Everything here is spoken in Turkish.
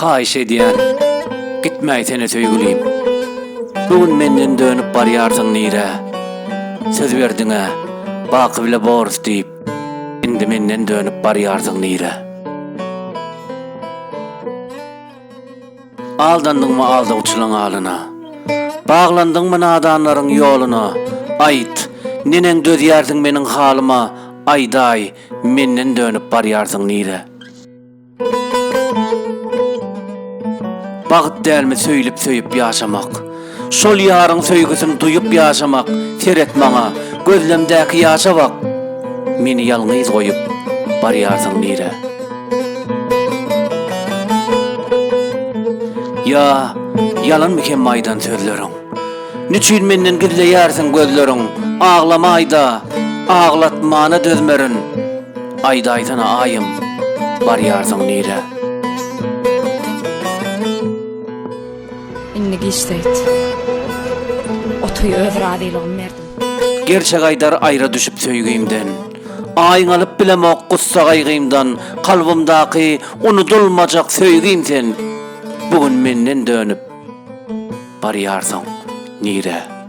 Haýyş edýän. Gitmäýsene söýgülýim. Bugün menden dönüp barýarsyň nire. Söz berdiňe, baky bile borus diýip. Indi menden dönüp barýarsyň nire. Aldandyňmy aldawçylaň alyna. Bağlandyňmy nadanlaryň ýoluna. Aýt, nenen dözýärsiň meniň halyma? Aýday, menden dönüp barýarsyň nire. Bagyt dälmi söýlep söýüp ýaşamak. Şol ýaryň söýgüsini duýup ýaşamak, seret maňa, gözlemdäki ýaşa bak. Meni ýalňyz goýup barýarsyň nire. Ya, yalan mı maydan sözlerin? Niçin menden gizleyersin gözlerin? Ağlamayda, ağlatmana dözmerin. Ayda aytana ayım, baryarsın nire. Inni gişteyt. Otoyu över adilon verdim. Gerçek aydar ayra düşüp söygüyümden. Ayın alıp bilemok kussa gaygıyımdan. Kalbımdaki unutulmacak söygüyüm sen. Bugün menden dönüp baryarsın nire.